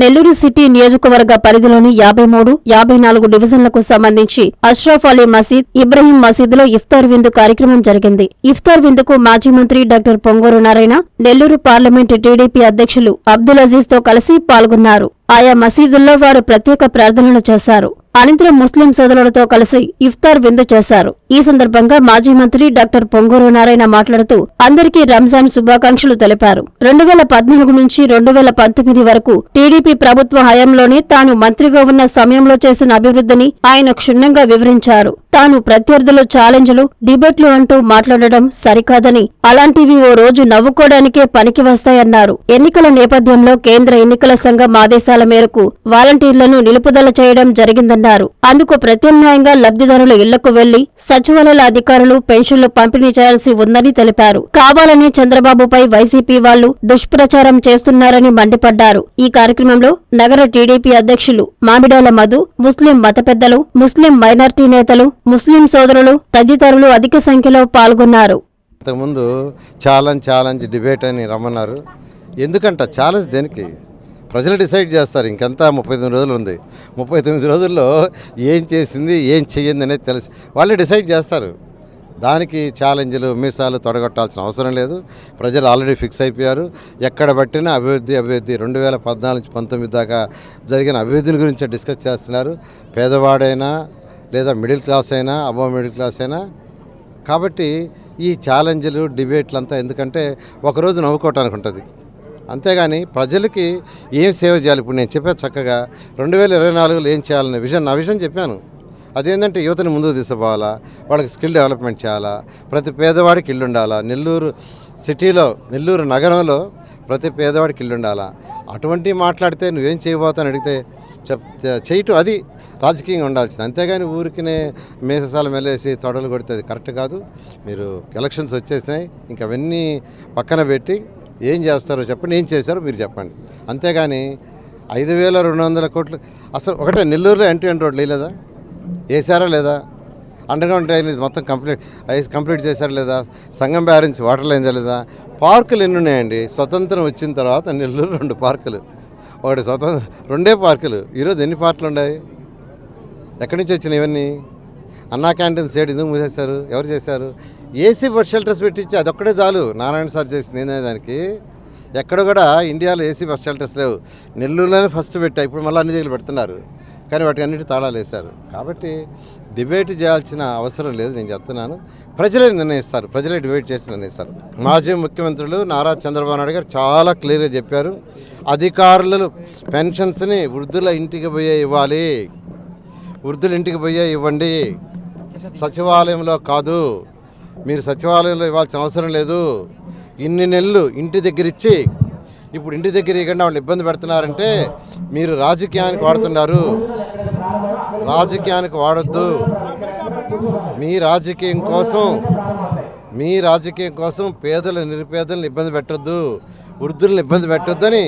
Nellore city నియోజకవర్గ పరిధిలోని యాభై మూడు యాభై నాలుగు డివిజన్లకు సంబంధించి అష్రఫ్ అలీ మసీద్ ఇబ్రహీం మసీదులో ఇఫ్తార్ విందు కార్యక్రమం జరిగింది. ఇఫ్తార్ విందుకు మాజీ మంత్రి doctor Ponguru Narayana Nellore parliament TDP అధ్యక్షులు అబ్దుల్ అజీజ్తో కలిసి పాల్గొన్నారు. ఆయా మసీదుల్లో వారు ప్రత్యేక ప్రార్థనలు చేశారు. అనంతరం ముస్లిం సోదరులతో కలిసి ఇఫ్తార్ విందు చేశారు. ఈ సందర్భంగా మాజీ మంత్రి డాక్టర్ పొంగూరు నారాయణ మాట్లాడుతూ అందరికీ రంజాన్ శుభాకాంక్షలు తెలిపారు. రెండు వేల పద్నాలుగు నుంచి రెండు వేల పంతొమ్మిది వరకు టీడీపీ ప్రభుత్వ హయాంలోనే తాను మంత్రిగా ఉన్న సమయంలో చేసిన అభివృద్ధిని ఆయన క్షుణ్ణంగా వివరించారు. తాను ప్రత్యర్థులు ఛాలెంజ్లు డిబేట్లు అంటూ మాట్లాడడం సరికాదని అలాంటివి ఓ రోజు నవ్వుకోవడానికే పనికి వస్తాయన్నారు. ఎన్నికల నేపథ్యంలో కేంద్ర ఎన్నికల సంఘం ఆదేశాల మేరకు వాలంటీర్లను నిలుపుదల చేయడం జరిగిందన్నారు. అందుకు ప్రత్యామ్నాయంగా లబ్ధిదారుల ఇళ్ళకు వెళ్ళి సచివాలయాల అధికారులు పెన్షన్లు పంపిణీ చేయాల్సి ఉందని తెలిపారు. కావాలని చంద్రబాబుపై వైసీపీ వాళ్ళు దుష్ప్రచారం చేస్తున్నారని మండిపడ్డారు. ఈ కార్యక్రమంలో నగర టీడీపీ అధ్యక్షులు మామిడాల మధు ముస్లిం మత పెద్దలు ముస్లిం మైనార్టీ నేతలు ముస్లిం సోదరులు తదితరులు అధిక సంఖ్యలో పాల్గొన్నారు. ఇంతకుముందు ఛాలెంజ్ ఛాలెంజ్ డిబేట్ అని రమ్మన్నారు. ఎందుకంట ఛాలెంజ్ దేనికి? ప్రజలు డిసైడ్ చేస్తారు ఇంకంతా ముప్పై తొమ్మిది రోజులు ఉంది. ముప్పై తొమ్మిది రోజుల్లో ఏం చేసింది ఏం చెయ్యింది అనేది తెలిసి వాళ్ళే డిసైడ్ చేస్తారు. దానికి ఛాలెంజ్లు మీసాలు తొడగొట్టాల్సిన అవసరం లేదు. ప్రజలు ఆల్రెడీ ఫిక్స్ అయిపోయారు. ఎక్కడ పట్టినా అభివృద్ధి అభివృద్ధి రెండు వేల పద్నాలుగు నుంచి పంతొమ్మిది దాకా జరిగిన అభివృద్ధిని గురించి డిస్కస్ చేస్తున్నారు. పేదవాడైనా లేదా మిడిల్ క్లాస్ అయినా అబవ్ మిడిల్ క్లాస్ అయినా. కాబట్టి ఈ ఛాలెంజ్లు డిబేట్లు అంతా ఎందుకంటే ఒకరోజు నవ్వుకోవటానికి ఉంటుంది. అంతేగాని ప్రజలకి ఏం సేవ చేయాలి? ఇప్పుడు నేను చెప్పే చక్కగా రెండు వేల ఇరవై నాలుగులో ఏం చేయాలనే విషయం నా విషయం చెప్పాను. అదేంటంటే యువతని ముందుకు తీసుకుపోవాలా? వాళ్ళకి స్కిల్ డెవలప్మెంట్ చేయాలా? ప్రతి పేదవాడికి ఇల్లు ఉండాలా? నెల్లూరు సిటీలో నెల్లూరు నగరంలో ప్రతి పేదవాడికి ఇల్లు ఉండాలా? అటువంటి మాట్లాడితే నువ్వేం చేయబోతాను అడిగితే చెప్ చేయటం అది రాజకీయంగా ఉండాల్సింది. అంతేగాని ఊరికినే మేససాలు మెల్లేసి తొడలు కొడితే అది కరెక్ట్ కాదు. మీరు ఎలక్షన్స్ వచ్చేసినాయి. ఇంకా అవన్నీ పక్కన పెట్టి ఏం చేస్తారో చెప్పండి ఏం చేశారో మీరు చెప్పండి. అంతేగాని ఐదు వేల రెండు వందల కోట్లు అసలు ఒకటే నెల్లూరులో ఎంటీ ఎండ్ రోడ్లు లేదా వేసారా లేదా? అండర్గ్రౌండ్ డ్రైనేజ్ మొత్తం కంప్లీట్ కంప్లీట్ చేశారా లేదా? సంగం బ్యారెన్స్ వాటర్ లైన్ లేదా పార్కులు ఎన్ని ఉన్నాయండి? స్వతంత్రం వచ్చిన తర్వాత నెల్లూరు రెండు పార్కులు. ఒకటి స్వతంత్ర రెండే పార్కులు. ఈరోజు ఎన్ని పార్కులు ఉన్నాయి? ఎక్కడి నుంచి వచ్చినాయి ఇవన్నీ? అన్నా క్యాంటీన్ సైడ్ ఎందుకు మూసేశారు? ఎవరు చేశారు? ఏసీ బస్ షెల్టర్స్ పెట్టించి అదొక్కడే చాలు. నారాయణ సార్ చేసింది ఏంటనే దానికి. ఎక్కడ కూడా ఇండియాలో ఏసీ బస్ షెల్టర్స్ లేవు. నెల్లూరులోనే ఫస్ట్ పెట్టా. ఇప్పుడు మళ్ళీ అన్ని దగ్గర పెడుతున్నారు. కానీ వాటి అన్నిటి తాళాలు వేశారు. కాబట్టి డిబేట్ చేయాల్సిన అవసరం లేదు. నేను చెప్తున్నాను. ప్రజలే నిర్ణయిస్తారు. ప్రజలే డిబేట్ చేసి నిర్ణయిస్తారు. మాజీ ముఖ్యమంత్రులు నారా చంద్రబాబు నాయుడు గారు చాలా క్లియర్గా చెప్పారు. అధికారులు పెన్షన్స్ని వృద్ధుల ఇంటికి పోయే ఇవ్వాలి. వృద్ధుల ఇంటికి పోయే ఇవ్వండి. సచివాలయంలో కాదు. మీరు సచివాలయంలో ఇవ్వాల్సిన అవసరం లేదు. ఇన్ని నెలలు ఇంటి దగ్గర ఇచ్చి ఇప్పుడు ఇంటి దగ్గర ఇవ్వకుండా వాళ్ళు ఇబ్బంది పెడుతున్నారంటే మీరు రాజకీయానికి వాడుతున్నారు. రాజకీయానికి వాడొద్దు. మీ రాజకీయం కోసం మీ రాజకీయం కోసం పేదలు నిరుపేదలను ఇబ్బంది పెట్టొద్దు. వృద్ధులను ఇబ్బంది పెట్టొద్దని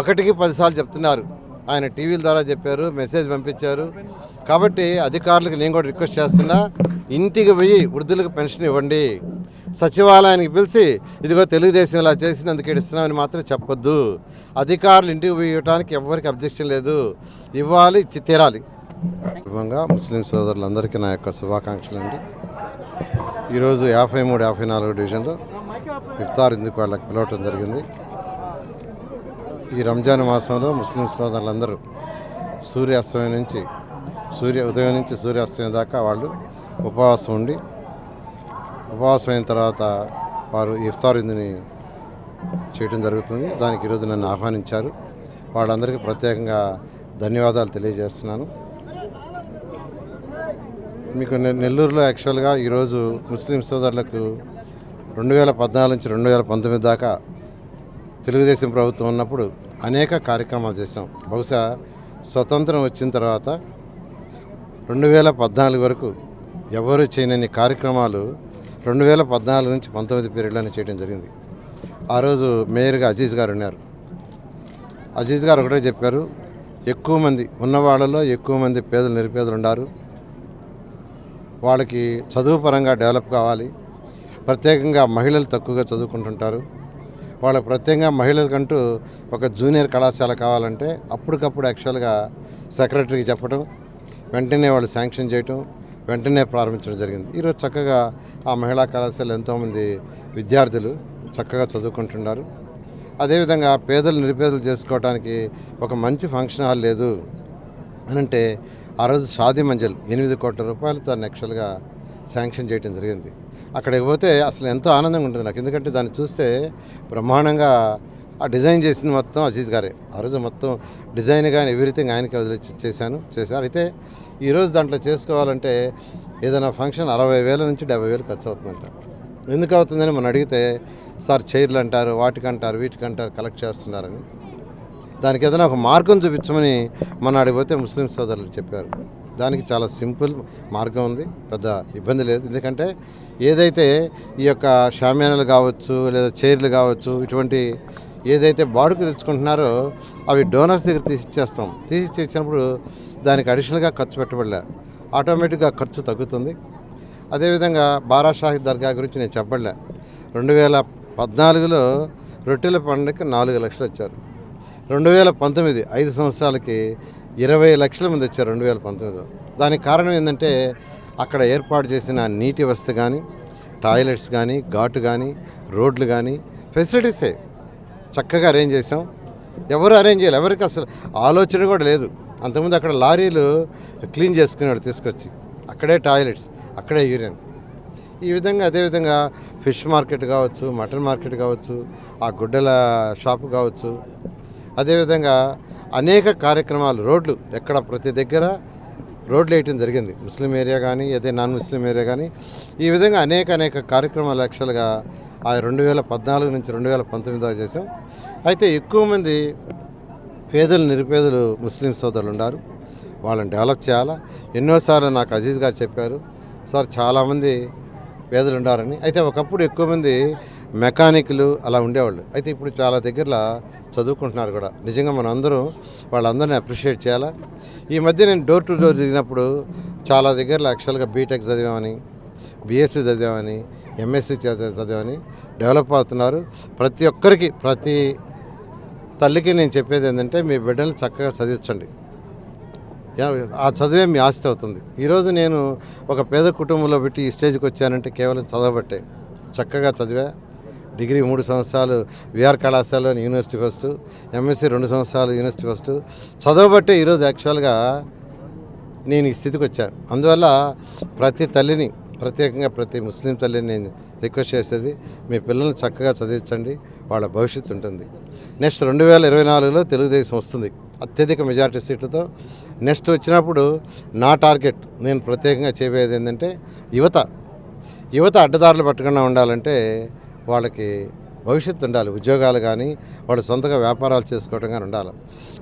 ఒకటికి పదిసార్లు చెప్తున్నారు. ఆయన టీవీల ద్వారా చెప్పారు మెసేజ్ పంపించారు. కాబట్టి అధికారులకు నేను కూడా రిక్వెస్ట్ చేస్తున్నా ఇంటికి పోయి వృద్ధులకు పెన్షన్ ఇవ్వండి. సచివాలయానికి పిలిచి ఇదిగో తెలుగుదేశం ఇలా చేసింది అందుకే ఇస్తున్నామని మాత్రం చెప్పొద్దు. అధికారులు ఇంటికి పోయి ఇవ్వడానికి ఎవరికి అబ్జెక్షన్ లేదు. ఇవ్వాలి ఇచ్చి తీరాలి. ముస్లిం సోదరులందరికీ నా యొక్క శుభాకాంక్షలు అండి. ఈరోజు యాభై మూడు యాభై నాలుగు డివిజన్లో ఇఫ్తార్ ఎందుకు వాళ్ళకి పిలవటం జరిగింది. ఈ రంజాన్ మాసంలో ముస్లిం సోదరులందరూ సూర్యాస్తమయం నుంచి సూర్య ఉదయం నుంచి సూర్యాస్తమయం దాకా వాళ్ళు ఉపవాసం ఉండి ఉపవాసం అయిన తర్వాత వారు ఇఫ్తార్ ఇందుని చేయడం జరుగుతుంది. దానికి ఈరోజు నన్ను ఆహ్వానించారు. వాళ్ళందరికీ ప్రత్యేకంగా ధన్యవాదాలు తెలియజేస్తున్నాను. మీకు నెల్లూరులో యాక్చువల్గా ఈరోజు ముస్లిం సోదరులకు రెండు వేల పద్నాలుగు నుంచి రెండు వేల పంతొమ్మిది దాకా తెలుగుదేశం ప్రభుత్వం ఉన్నప్పుడు అనేక కార్యక్రమాలు చేసాం బహుశా స్వతంత్రం వచ్చిన తర్వాత రెండు వేల పద్నాలుగు వరకు ఎవరు చేయనని కార్యక్రమాలు రెండు వేల పద్నాలుగు నుంచి పంతొమ్మిది పీరియడ్లోనే చేయడం జరిగింది. ఆ రోజు మేయర్గా అజీజ్ గారు ఉన్నారు. అజీజ్ గారు ఒకటే చెప్పారు ఎక్కువ మంది ఉన్న వాళ్ళలో ఎక్కువ మంది పేదలు నిరుపేదలు ఉన్నారు వాళ్ళకి చదువు పరంగా డెవలప్ కావాలి. ప్రత్యేకంగా మహిళలు తక్కువగా చదువుకుంటుంటారు. వాళ్ళ ప్రత్యేకంగా మహిళలకంటూ ఒక జూనియర్ కళాశాల కావాలంటే అప్పటికప్పుడు యాక్చువల్గా సెక్రటరీకి చెప్పడం వెంటనే వాళ్ళు శాంక్షన్ చేయటం వెంటనే ప్రారంభించడం జరిగింది. ఈరోజు చక్కగా ఆ మహిళా కళాశాల ఎంతోమంది విద్యార్థులు చక్కగా చదువుకుంటున్నారు. అదేవిధంగా పేదలు నిరుపేదలు చేసుకోవడానికి ఒక మంచి ఫంక్షన్ హాల్ లేదు అని అంటే ఆ రోజు షాదీ మంజల్ ఎనిమిది కోట్ల రూపాయలు తను యాక్చువల్గా శాంక్షన్ చేయడం జరిగింది. అక్కడికి పోతే అసలు ఎంతో ఆనందంగా ఉంటుంది నాకు. ఎందుకంటే దాన్ని చూస్తే బ్రహ్మాండంగా ఆ డిజైన్ చేసింది మొత్తం అజీజ్ గారే. ఆ రోజు మొత్తం డిజైన్ కానీ ఎవ్రీథింగ్ ఆయనకి వదిలి చేశాను చేశారు. అయితే ఈరోజు దాంట్లో చేసుకోవాలంటే ఏదైనా ఫంక్షన్ అరవై వేల నుంచి డెబ్బై వేలు ఖర్చు అవుతుందంట. ఎందుకు అవుతుందని మనం అడిగితే సార్ చైర్లు అంటారు వాటికంటారు వీటికంటారు కలెక్ట్ చేస్తున్నారని. దానికి ఏదైనా ఒక మార్గం చూపించమని మన అడిగిపోతే ముస్లిం సోదరులు చెప్పారు. దానికి చాలా సింపుల్ మార్గం ఉంది పెద్ద ఇబ్బంది లేదు. ఎందుకంటే ఏదైతే ఈ యొక్క షామ్యానాలు కావచ్చు లేదా చైర్లు కావచ్చు ఇటువంటి ఏదైతే బాడుకు తెచ్చుకుంటున్నారో అవి డోనర్స్ దగ్గర తీసి ఇచ్చేస్తాం. తీసి దానికి అడిషనల్గా ఖర్చు పెట్టబడలే. ఆటోమేటిక్గా ఖర్చు తగ్గుతుంది. అదేవిధంగా బారా షాహిద్ దర్గా గురించి నేను చెప్పలే రెండు వేల పద్నాలుగులో రొట్టెల పండుగకి నాలుగు లక్షలు వచ్చారు రెండు వేల పంతొమ్మిది ఐదు సంవత్సరాలకి ఇరవై లక్షల మంది వచ్చారు రెండు వేల పంతొమ్మిదిలో. దానికి కారణం ఏంటంటే అక్కడ ఏర్పాటు చేసిన నీటి వ్యవస్థ కానీ టాయిలెట్స్ కానీ ఘాటు కానీ రోడ్లు కానీ ఫెసిలిటీసే. చక్కగా అరేంజ్ చేసాం ఎవరు అరేంజ్ చేయాలి? ఎవరికి అసలు ఆలోచన కూడా లేదు. అంతకుముందు అక్కడ లారీలు క్లీన్ చేసుకునేవాడు తీసుకొచ్చి. అక్కడే టాయిలెట్స్ అక్కడే యూరియన్ ఈ విధంగా అదేవిధంగా ఫిష్ మార్కెట్ కావచ్చు మటన్ మార్కెట్ కావచ్చు ఆ గుడ్డల షాపు కావచ్చు. అదేవిధంగా అనేక కార్యక్రమాలు రోడ్లు ఎక్కడ ప్రతి దగ్గర రోడ్లు వేయటం జరిగింది. ముస్లిం ఏరియా కానీ అదే నాన్ ముస్లిం ఏరియా కానీ ఈ విధంగా అనేక అనేక కార్యక్రమాలు యాక్చువల్గా ఆ రెండు వేల పద్నాలుగు నుంచి రెండు వేల పంతొమ్మిది దాకా చేసాం అయితే ఎక్కువ మంది పేదలు నిరుపేదలు ముస్లిం సోదరులు ఉన్నారు. వాళ్ళని డెవలప్ చేయాలా? ఎన్నోసార్లు నాకు అజీజ్ గారు చెప్పారు సార్ చాలామంది పేదలు ఉండారని. అయితే ఒకప్పుడు ఎక్కువ మంది మెకానిక్లు అలా ఉండేవాళ్ళు. అయితే ఇప్పుడు చాలా దగ్గరలో చదువుకుంటున్నారు కూడా. నిజంగా మనం అందరం వాళ్ళందరినీ అప్రిషియేట్ చేయాలా? ఈ మధ్య నేను డోర్ టు డోర్ తిరిగినప్పుడు చాలా దగ్గరలో యాక్చువల్గా బీటెక్ చదివామని బీఎస్సీ చదివామని ఎంఎస్సీ చదివామని డెవలప్ అవుతున్నారు. ప్రతి ఒక్కరికి ప్రతి తల్లికి నేను చెప్పేది ఏంటంటే మీ బిడ్డలు చక్కగా చదివించండి. ఆ చదివే మీ ఆస్తి అవుతుంది. ఈరోజు నేను ఒక పేద కుటుంబంలో పెట్టి ఈ స్టేజ్కి వచ్చానంటే కేవలం చదవబట్టే. చక్కగా చదివా. డిగ్రీ మూడు సంవత్సరాలు విఆర్ కళాశాలలో యూనివర్సిటీ ఫస్ట్ ఎంఎస్సీ రెండు సంవత్సరాలు యూనివర్సిటీ ఫస్ట్. చదవబట్టే ఈరోజు యాక్చువల్గా నేను ఈ స్థితికి వచ్చాను అందువల్ల ప్రతి తల్లిని ప్రత్యేకంగా ప్రతి ముస్లిం తల్లిని నేను రిక్వెస్ట్ చేసేది మీ పిల్లల్ని చక్కగా చదివించండి వాళ్ళ భవిష్యత్తు ఉంటుంది. నెక్స్ట్ రెండు వేల ఇరవై నాలుగులో తెలుగుదేశం వస్తుంది అత్యధిక మెజారిటీ సీట్లతో. నెక్స్ట్ వచ్చినప్పుడు నా టార్గెట్ నేను ప్రత్యేకంగా చేయబోయేది ఏంటంటే యువత. యువత అడ్డదారులు పట్టకుండా ఉండాలంటే వాళ్ళకి భవిష్యత్తు ఉండాలి. ఉద్యోగాలు కానీ వాళ్ళు సొంతగా వ్యాపారాలు చేసుకోవడం కానీ ఉండాలి.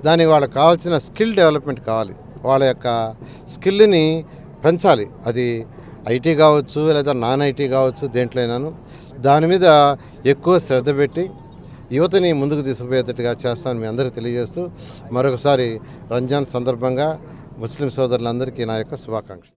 దానికి వాళ్ళకి కావాల్సిన స్కిల్ డెవలప్మెంట్ కావాలి. వాళ్ళ యొక్క స్కిల్ని పెంచాలి. అది ఐటీ కావచ్చు లేదా నాన్ ఐటీ కావచ్చు దేంట్లోనూ దాని మీద ఎక్కువ శ్రద్ధ పెట్టి యువతని ముందుకు తీసుకుపోయేటట్టుగా చేస్తామని మీ అందరికీ తెలియజేస్తూ మరొకసారి రంజాన్ సందర్భంగా ముస్లిం సోదరులందరికీ నా యొక్క శుభాకాంక్షలు.